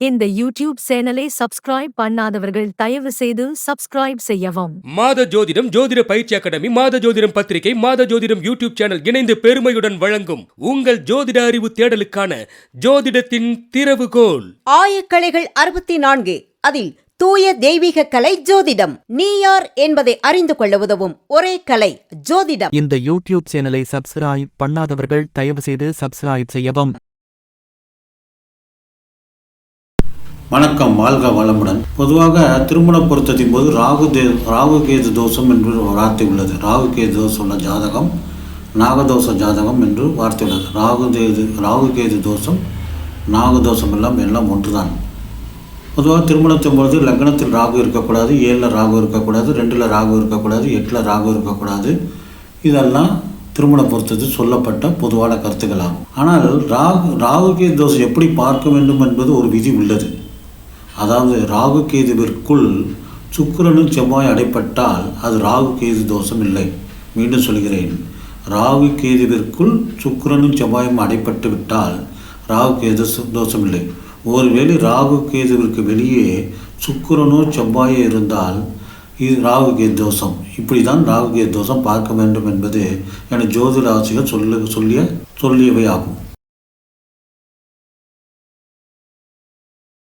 இந்த யூடியூப் சேனலை சப்ஸ்கிரைப் பண்ணாதவர்கள் தயவு செய்து சப்ஸ்கிரைப் செய்யவும். மாத ஜோதிடம் ஜோதிட பயிற்சி அகாடமி மாத ஜோதிடம் பத்திரிகை மாத ஜோதிடம் யூடியூப் சேனல் இணைந்து பெருமையுடன் வழங்கும் உங்கள் ஜோதிட அறிவு தேடலுக்கான ஜோதிடத்தின் திறவுகோல். ஆயக்கலைகள் அறுபத்தி நான்கு அதில் தூய தெய்வீக கலை ஜோதிடம். நீ யார் என்பதை அறிந்து கொள்ள உதவும் ஒரே கலை ஜோதிடம். இந்த யூடியூப் சேனலை சப்ஸ்கிரைப் பண்ணாதவர்கள் தயவு செய்து சப்ஸ்கிரைப் செய்யவும். வணக்கம் வாழ்க வளமுடன். பொதுவாக திருமண பொருத்தத்தின் போது ராகு தே ராகு கேது தோஷம் என்று ஒரு வார்த்தை உள்ளது. ராகு கேது தோஷம் உள்ள ஜாதகம் நாகதோஷ ஜாதகம் என்று வார்த்தை உள்ளது. ராகு தேது ராகு கேது தோஷம் நாகதோஷம் எல்லாம் எல்லாம் ஒன்றுதான். பொதுவாக திருமணத்தின் பொழுது லக்னத்தில் ராகு இருக்கக்கூடாது ஏழில் ராகு இருக்கக்கூடாது ரெண்டில் ராகு இருக்கக்கூடாது எட்டில் ராகு இருக்கக்கூடாது. இதெல்லாம் திருமண பொறுத்தது சொல்லப்பட்ட பொதுவான கருத்துக்களாகும். ஆனால் ராகு ராகு கேது தோஷம் எப்படி பார்க்க வேண்டும் என்பது ஒரு விதி உள்ளது. அதாவது ராகு கேதுவிற்குள் சுக்கிரனும் செவ்வாய் அடைப்பட்டால் அது ராகு கேது தோஷம் இல்லை. மீண்டும் சொல்கிறேன். ராகு கேதுவிற்குள் சுக்கிரனும் செவ்வாயும் அடைப்பட்டு விட்டால் ராகு கேது தோஷம் இல்லை. ஒருவேளை ராகு கேதுவிற்கு வெளியே சுக்கிரனோ செவ்வாயோ இருந்தால் இது ராகு கேது தோஷம். இப்படி தான் ராகு கேது தோஷம் பார்க்க வேண்டும் என்பது என ஜோதிட ஆசிரியர் சொல்ல சொல்லிய சொல்லியவை ஆகும்